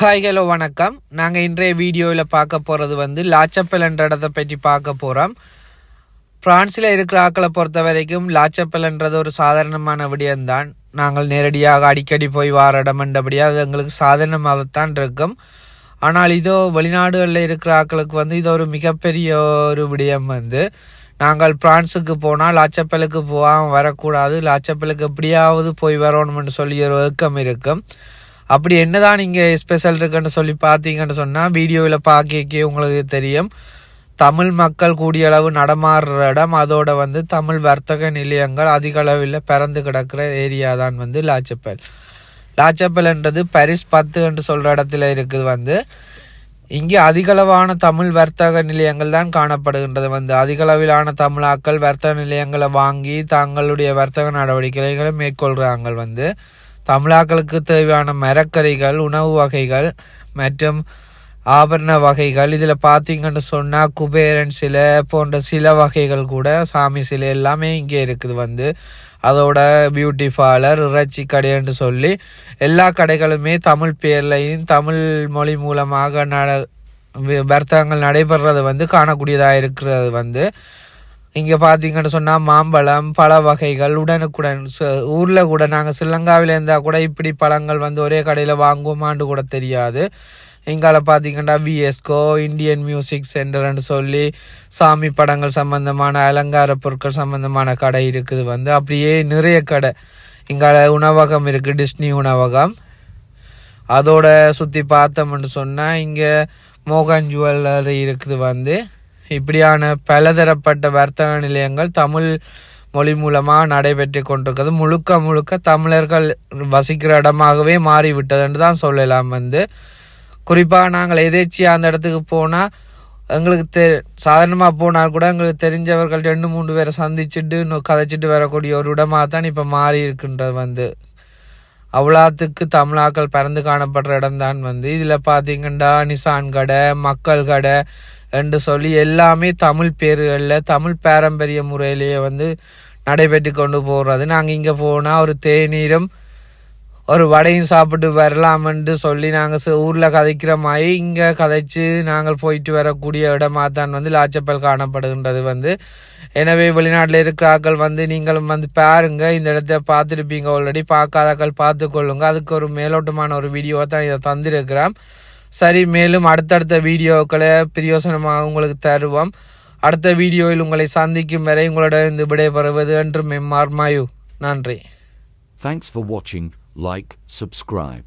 Hi hello வணக்கம். நாங்கள் இன்றைய வீடியோவில் பார்க்க போகிறது வந்து லாச்சப்பல் என்ற இடத்தை பற்றி பார்க்க போகிறோம் பிரான்ஸில் இருக்கிற ஆக்களை பொறுத்த வரைக்கும் லாச்சப்பல்ன்றது ஒரு சாதாரணமான விடயம்தான். நாங்கள் நேரடியாக அடிக்கடி போய் வார இடம் என்றபடியாக அது எங்களுக்கு சாதாரணமாகத்தான் இருக்கும். ஆனால் இதோ வெளிநாடுகளில் இருக்கிற ஆக்களுக்கு வந்து இது ஒரு மிகப்பெரிய ஒரு விடயம் வந்து. நாங்கள் பிரான்ஸுக்கு போனால் லாச்சப்பலுக்கு போகாமல் வரக்கூடாது. லாச்சப்பலுக்கு எப்படியாவது போய் வரணும்னு சொல்லி ஒரு ஏக்கம் இருக்கும். அப்படி என்னதான் இங்கே ஸ்பெஷல் இருக்குன்னு சொல்லி பார்த்தீங்கன்னு சொன்னால் வீடியோவில் பார்க்க உங்களுக்கு தெரியும். தமிழ் மக்கள் கூடிய அளவு நடமாடுற இடம் அதோட வந்து தமிழ் வர்த்தக நிலையங்கள் அதிக அளவில் பிறந்து கிடக்கிற ஏரியா தான் வந்து லாச்சப்பல். லாச்சப்பல்ன்றது பரிஸ் பத்து என்று சொல்கிற இடத்துல இருக்குது வந்து. இங்கே அதிகளவான தமிழ் வர்த்தக நிலையங்கள் தான் காணப்படுகின்றது வந்து. அதிகளவிலான தமிழாக்கள் வர்த்தக நிலையங்களை வாங்கி தங்களுடைய வர்த்தக நடவடிக்கைகளை மேற்கொள்கிறாங்க வந்து. தமிழாக்களுக்கு தேவையான மரக்கறிகள் உணவு வகைகள் மற்றும் ஆபரண வகைகள். இதில் பார்த்தீங்கன்னு சொன்னால் குபேரன் சிலை போன்ற சில வகைகள் கூட சாமி சிலை எல்லாமே இங்கே இருக்குது வந்து. அதோட பியூட்டி பார்லர் இறைச்சி கடைன்னு சொல்லி எல்லா கடைகளுமே தமிழ் பேர்லையும் தமிழ் மொழி மூலமாக நட வர்த்தகங்கள் நடைபெறது வந்து காணக்கூடியதாக இருக்கிறது வந்து. இங்கே பார்த்தீங்கன்னு சொன்னால் மாம்பழம் பழ வகைகள் உடனுக்குடன் ஊரில் கூட நாங்கள் ஸ்ரீலங்காவில் இருந்தால் கூட இப்படி பழங்கள் வந்து ஒரே கடையில் வாங்குவோமான்னு கூட தெரியாது. இங்கால பார்த்தீங்கன்னா விஎஸ்கோ இந்தியன் மியூசிக் சென்டர்னு சொல்லி சாமி படங்கள் சம்பந்தமான அலங்கார பொருட்கள் சம்பந்தமான கடை இருக்குது வந்து. அப்படியே நிறைய கடை. இங்கால உணவகம் இருக்குது டிஸ்னி உணவகம். அதோட சுற்றி பார்த்தோம்னு சொன்னால் இங்கே மோகன் ஜுவல்லரி இருக்குது வந்து. இப்படியான பலதரப்பட்ட வர்த்தக நிலையங்கள் தமிழ் மொழி மூலமாக நடைபெற்று கொண்டிருக்கிறது. முழுக்க முழுக்க தமிழர்கள் வசிக்கிற இடமாகவே மாறிவிட்டதுன்னு தான் சொல்லலாம் வந்து. குறிப்பாக நாங்கள் எதேச்சியாக அந்த இடத்துக்கு போனால் எங்களுக்கு தெ சாதாரணமாக போனால் கூட எங்களுக்கு தெரிஞ்சவர்கள் ரெண்டு மூணு பேரை சந்திச்சுட்டு இன்னும் கதைச்சிட்டு வரக்கூடிய ஒரு இடமாக தான் இப்போ மாறி இருக்கின்றது வந்து. அவ்வளோத்துக்கு தமிழாக்கள் பறந்து காணப்படுற இடம் தான் வந்து. இதில் பார்த்தீங்கன்னா நிசான் கடை மக்கள் கடை என்று சொல்லி எல்லாமே தமிழ் பேர்களில் தமிழ் பாரம்பரிய முறையிலேயே வந்து நடைபெற்று கொண்டு போகிறது நாங்கள் இங்கே போனால் ஒரு தேநீரும் ஒரு வடையும் சாப்பிட்டு வரலாமென்று சொல்லி நாங்கள் ஊரில் கதைக்கிற மாதிரி இங்கே கதைச்சு நாங்கள் போயிட்டு வரக்கூடிய இடமாக தான் வந்து லாச்சப்பல் காணப்படுகின்றது வந்து. எனவே வெளிநாட்டில் இருக்கிற ஆக்கள் வந்து நீங்களும் வந்து பாருங்கள் இந்த இடத்த பார்த்துருப்பீங்க ஆல்ரெடி பார்க்காதாக்கள் பார்த்து கொள்ளுங்க. அதுக்கு ஒரு மேலோட்டமான ஒரு வீடியோவை தான் இதை தந்திருக்கிறேன் சரி மேலும் அடுத்தடுத்த வீடியோக்களை பிரயோசனமாக உங்களுக்கு தருவோம். அடுத்த வீடியோவில் உங்களை சந்திக்கும் வரை உங்களோட இந்த விடைபெறுவது என்று மெம்மார் மாயு. நன்றி. தேங்க்ஸ் ஃபார் வாட்சிங் லைக் சப்ஸ்கிரைப்